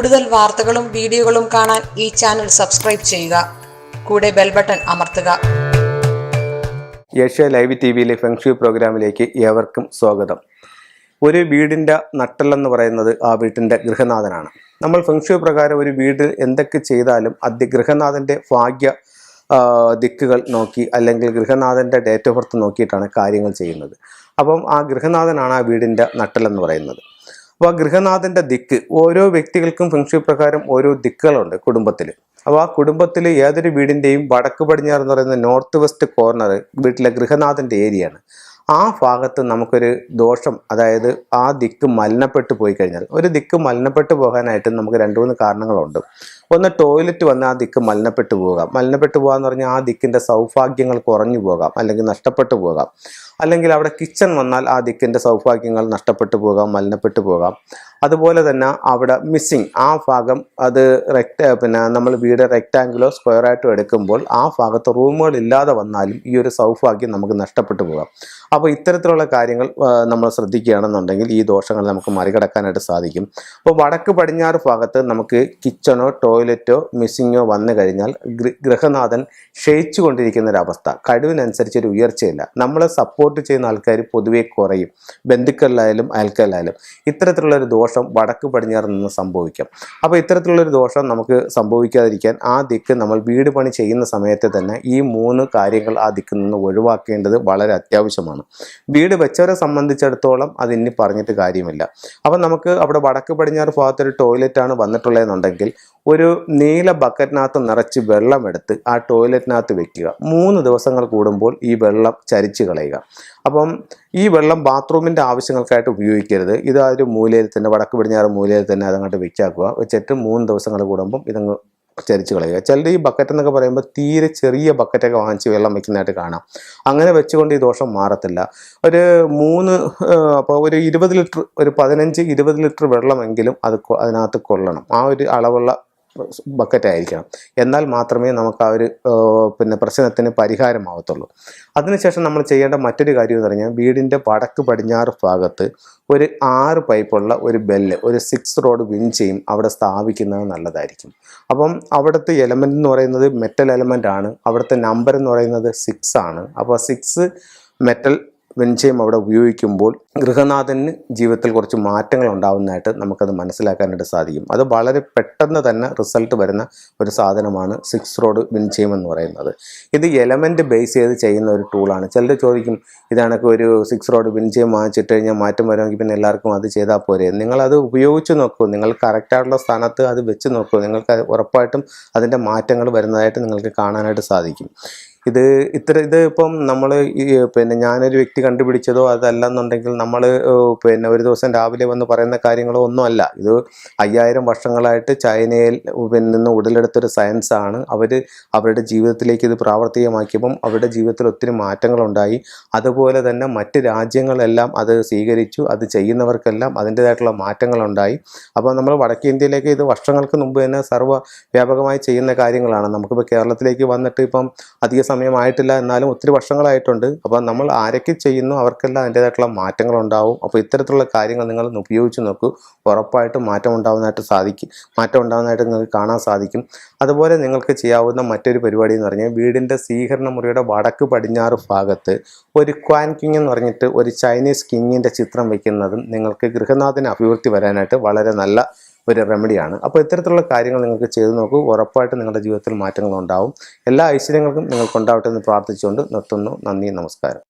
കൂടുതൽ വാർത്തകളും വീഡിയോകളും കാണാൻ ഈ ചാനൽ സബ്സ്ക്രൈബ് ചെയ്യുക. കൂടെ ബെൽ ബട്ടൺ അമർത്തുക. ഏഷ്യ ലൈവ് ടി വിയിലെ ഫെങ്ഷു പ്രോഗ്രാമിലേക്ക് ഏവർക്കും സ്വാഗതം. ഒരു വീടിന്റെ നട്ടെല്ലെന്ന് പറയുന്നത് ആ വീട്ടിന്റെ ഗൃഹനാഥനാണ്. നമ്മൾ ഫെങ്ഷു പ്രകാരം ഒരു വീട് എന്തൊക്കെ ചെയ്താലും അത് ഗൃഹനാഥന്റെ ഭാഗ്യ ദിക്കുകൾ നോക്കി അല്ലെങ്കിൽ ഗൃഹനാഥന്റെ ഡേറ്റ് ഓഫ് ബർത്ത് നോക്കിയിട്ടാണ് കാര്യങ്ങൾ ചെയ്യുന്നത്. അപ്പം ആ ഗൃഹനാഥനാണ് ആ വീടിന്റെ നട്ടെല്ലെന്ന് പറയുന്നത്. അപ്പോൾ ആ ഗൃഹനാഥന്റെ ദിക്ക് ഓരോ വ്യക്തികൾക്കും ഫെങ്ഷു പ്രകാരം ഓരോ ദിക്കുകളുണ്ട് കുടുംബത്തിൽ. അപ്പോൾ ആ കുടുംബത്തിൽ ഏതൊരു വീടിന്റെയും വടക്ക് പടിഞ്ഞാറ് എന്ന് പറയുന്ന നോർത്ത് വെസ്റ്റ് കോർണർ വീട്ടിലെ ഗൃഹനാഥന്റെ ഏരിയയാണ്. ആ ഭാഗത്ത് നമുക്കൊരു ദോഷം അതായത് ആ ദിക്ക് മലിനപ്പെട്ടു പോയി കഴിഞ്ഞാൽ ഒരു ദിക്ക് മലിനപ്പെട്ടു പോകാനായിട്ട് നമുക്ക് രണ്ട് മൂന്ന് കാരണങ്ങളുണ്ട്. ഒന്ന് ടോയ്ലറ്റ് വന്ന് ആ ദിക്ക് മലിനപ്പെട്ടു പോകാം. മലിനപ്പെട്ടു പോകാന്ന് പറഞ്ഞാൽ ആ ദിക്കിന്റെ സൗഭാഗ്യങ്ങൾ കുറഞ്ഞു പോകാം അല്ലെങ്കിൽ നഷ്ടപ്പെട്ടു പോകാം. അല്ലെങ്കിൽ അവിടെ കിച്ചൺ വന്നാൽ ആ ദിക്കിന്റെ സൗഭാഗ്യങ്ങൾ നഷ്ടപ്പെട്ടു പോകാം മലിനപ്പെട്ടു പോകാം. അതുപോലെ തന്നെ അവിടെ മിസ്സിങ് ആ ഭാഗം അത് റെക്ട് പിന്നെ നമ്മൾ വീട് റെക്റ്റാങ്കിളോ സ്ക്വയറായിട്ടോ എടുക്കുമ്പോൾ ആ ഭാഗത്ത് റൂമുകൾ ഇല്ലാതെ വന്നാലും ഈ ഒരു സൗഭാഗ്യം നമുക്ക് നഷ്ടപ്പെട്ടു പോകാം. അപ്പോൾ ഇത്തരത്തിലുള്ള കാര്യങ്ങൾ നമ്മൾ ശ്രദ്ധിക്കുകയാണെന്നുണ്ടെങ്കിൽ ഈ ദോഷങ്ങൾ നമുക്ക് മറികടക്കാനായിട്ട് സാധിക്കും. അപ്പോൾ വടക്ക് പടിഞ്ഞാറ് ഭാഗത്ത് നമുക്ക് കിച്ചണോ ടോയ്ലറ്റോ മിസ്സിങ്ങോ വന്നു കഴിഞ്ഞാൽ ഗൃഹനാഥൻ ക്ഷയിച്ചു കൊണ്ടിരിക്കുന്ന ഒരു അവസ്ഥ. കഴിവിനനുസരിച്ച് ഒരു ഉയർച്ചയില്ല. നമ്മളെ സപ്പോർട്ട് ചെയ്യുന്ന ആൾക്കാർ പൊതുവെ കുറയും. ബന്ധുക്കളിലായാലും അയൽക്കളിലായാലും ഇത്തരത്തിലുള്ളൊരു ദോഷം വടക്ക് പടിഞ്ഞാറ് നിന്ന് സംഭവിക്കാം. അപ്പോൾ ഇത്തരത്തിലുള്ളൊരു ദോഷം നമുക്ക് സംഭവിക്കാതിരിക്കാൻ ആ ദിക്ക് നമ്മൾ വീട് പണി ചെയ്യുന്ന സമയത്ത് തന്നെ ഈ മൂന്ന് കാര്യങ്ങൾ ആ ദിക്കിൽ നിന്ന് ഒഴിവാക്കേണ്ടത് വളരെ അത്യാവശ്യമാണ്. വീട് വെച്ചവരെ സംബന്ധിച്ചിടത്തോളം അത് ഇനി പറഞ്ഞിട്ട് കാര്യമില്ല. അപ്പം നമുക്ക് അവിടെ വടക്ക് പടിഞ്ഞാറ് ഭാഗത്തൊരു ടോയ്ലറ്റാണ് വന്നിട്ടുള്ളതെന്നുണ്ടെങ്കിൽ ഒരു നീല ബക്കറ്റിനകത്ത് നിറച്ച് വെള്ളമെടുത്ത് ആ ടോയ്ലറ്റിനകത്ത് വെക്കുക. മൂന്ന് ദിവസങ്ങൾ കൂടുമ്പോൾ ഈ വെള്ളം ചരിച്ച് കളയുക. അപ്പം ഈ വെള്ളം ബാത്റൂമിന്റെ ആവശ്യങ്ങൾക്കായിട്ട് ഉപയോഗിക്കരുത്. ഇത് ആ ഒരു മൂലയിൽ തന്നെ വടക്ക് പടിഞ്ഞാറ് മൂലയിൽ തന്നെ അതങ്ങോട്ട് വെച്ചാക്കുക. വെച്ചിട്ട് മൂന്ന് ദിവസങ്ങൾ കൂടുമ്പം ഇതങ്ങ് ചരിച്ച് കളയുക. ചിലർ ഈ ബക്കറ്റ് എന്നൊക്കെ പറയുമ്പോൾ തീരെ ചെറിയ ബക്കറ്റൊക്കെ വാങ്ങിച്ച് വെള്ളം വെക്കുന്നതായിട്ട് കാണാം. അങ്ങനെ വെച്ചുകൊണ്ട് ഈ ദോഷം മാറത്തില്ല. ഒരു മൂന്ന് അപ്പോൾ ഒരു ഇരുപത് ലിറ്റർ ഒരു പതിനഞ്ച് ഇരുപത് ലിറ്റർ വെള്ളമെങ്കിലും അത് അതിനകത്ത് കൊള്ളണം. ആ ഒരു അളവുള്ള ബക്കറ്റ് ആയിരിക്കണം. എന്നാൽ മാത്രമേ നമുക്ക് ആ ഒരു പിന്നെ പ്രശ്നത്തിന് പരിഹാരമാവത്തുള്ളൂ. അതിനുശേഷം നമ്മൾ ചെയ്യേണ്ട മറ്റൊരു കാര്യം എന്ന് പറഞ്ഞാൽ വീടിന്റെ വടക്ക് പടിഞ്ഞാറ് ഭാഗത്ത് ഒരു ആറ് പൈപ്പുള്ള ഒരു ബെല്ല് ഒരു സിക്സ് റോഡ് വിൻചെയും അവിടെ സ്ഥാപിക്കുന്നത് നല്ലതായിരിക്കും. അപ്പം അവിടുത്തെ എലമെന്റ് എന്ന് പറയുന്നത് മെറ്റൽ എലമെന്റ് ആണ്. അവിടുത്തെ നമ്പർ എന്ന് പറയുന്നത് സിക്സ് ആണ്. അപ്പോൾ സിക്സ് മെറ്റൽ വെഞ്ചയം അവിടെ ഉപയോഗിക്കുമ്പോൾ ഗൃഹനാഥന് ജീവിതത്തിൽ കുറച്ച് മാറ്റങ്ങൾ ഉണ്ടാവുന്നതായിട്ട് നമുക്കത് മനസ്സിലാക്കാനായിട്ട് സാധിക്കും. അത് വളരെ പെട്ടെന്ന് തന്നെ റിസൾട്ട് വരുന്ന ഒരു സാധനമാണ് സിക്സ് റോഡ് വെഞ്ചയം എന്ന് പറയുന്നത്. ഇത് എലമെന്റ് ബേസ് ചെയ്ത് ചെയ്യുന്ന ഒരു ടൂളാണ്. ചിലർ ചോദിക്കും ഇതാണൊക്കെ ഒരു സിക്സ് റോഡ് വെഞ്ചയം വാങ്ങിച്ചിട്ട് കഴിഞ്ഞാൽ മാറ്റം വരുമെങ്കിൽ പിന്നെ എല്ലാവർക്കും അത് ചെയ്താൽ പോരെ? നിങ്ങളത് ഉപയോഗിച്ച് നോക്കൂ. നിങ്ങൾ കറക്റ്റായിട്ടുള്ള സ്ഥാനത്ത് അത് വെച്ച് നോക്കൂ. നിങ്ങൾക്ക് ഉറപ്പായിട്ടും അതിന്റെ മാറ്റങ്ങൾ വരുന്നതായിട്ട് നിങ്ങൾക്ക് കാണാനായിട്ട് സാധിക്കും. ഇത് ഇത്ര ഇത് ഇപ്പം നമ്മൾ പിന്നെ ഞാനൊരു വ്യക്തി കണ്ടുപിടിച്ചതോ അതല്ലെന്നുണ്ടെങ്കിൽ നമ്മൾ പിന്നെ ഒരു ദിവസം രാവിലെ വന്ന് പറയുന്ന കാര്യങ്ങളോ ഒന്നും അല്ല. ഇത് അയ്യായിരം വർഷങ്ങളായിട്ട് ചൈനയിൽ നിന്ന് ഉടലെടുത്തൊരു സയൻസാണ് അവർ അവരുടെ ജീവിതത്തിലേക്ക് ഇത് പ്രാവർത്തികമാക്കിയപ്പം അവരുടെ ജീവിതത്തിൽ ഒത്തിരി മാറ്റങ്ങളുണ്ടായി. അതുപോലെ തന്നെ മറ്റ് രാജ്യങ്ങളെല്ലാം അത് സ്വീകരിച്ചു അത് ചെയ്യുന്നവർക്കെല്ലാം അതിന്റേതായിട്ടുള്ള മാറ്റങ്ങളുണ്ടായി. അപ്പോൾ നമ്മൾ വടക്കേ ഇന്ത്യയിലേക്ക് ഇത് വർഷങ്ങൾക്ക് മുമ്പ് തന്നെ സർവ വ്യാപകമായി ചെയ്യുന്ന കാര്യങ്ങളാണ്. നമുക്കിപ്പോൾ കേരളത്തിലേക്ക് വന്നിട്ട് ഇപ്പം അധിക സമയമായിട്ടില്ല. എന്നാലും ഒത്തിരി വർഷങ്ങളായിട്ടുണ്ട്. അപ്പോൾ നമ്മൾ ആരൊക്കെ ചെയ്യുന്നു അവർക്കെല്ലാം അതിന്റേതായിട്ടുള്ള മാറ്റങ്ങളുണ്ടാവും. അപ്പോൾ ഇത്തരത്തിലുള്ള കാര്യങ്ങൾ നിങ്ങൾ ഉപയോഗിച്ച് നോക്കൂ. ഉറപ്പായിട്ടും മാറ്റം ഉണ്ടാവുന്നതായിട്ട് സാധിക്കും. മാറ്റം ഉണ്ടാവുന്നതായിട്ട് നിങ്ങൾക്ക് കാണാൻ സാധിക്കും. അതുപോലെ നിങ്ങൾക്ക് ചെയ്യാവുന്ന മറ്റൊരു പരിപാടി എന്ന് പറഞ്ഞാൽ വീടിന്റെ സ്വീകരണ മുറിയുടെ വടക്ക് പടിഞ്ഞാറ് ഭാഗത്ത് ഒരു ക്വാൻ കിങ് എന്ന് പറഞ്ഞിട്ട് ഒരു ചൈനീസ് കിങ്ങിന്റെ ചിത്രം വയ്ക്കുന്നതും നിങ്ങൾക്ക് ഗൃഹനാഥന് അഭിവൃദ്ധി വരാനായിട്ട് വളരെ നല്ല ഒരു റെമഡിയാണ് അപ്പോൾ ഇത്തരത്തിലുള്ള കാര്യങ്ങൾ നിങ്ങൾക്ക് ചെയ്തു നോക്കൂ. ഉറപ്പായിട്ട് നിങ്ങളുടെ ജീവിതത്തിൽ മാറ്റങ്ങൾ ഉണ്ടാവും എല്ലാ ഐശ്വര്യങ്ങൾക്കും നിങ്ങൾക്കുണ്ടാവട്ടെ എന്ന് പ്രാർത്ഥിച്ചുകൊണ്ട് നിർത്തുന്നു. നന്ദി നമസ്കാരം.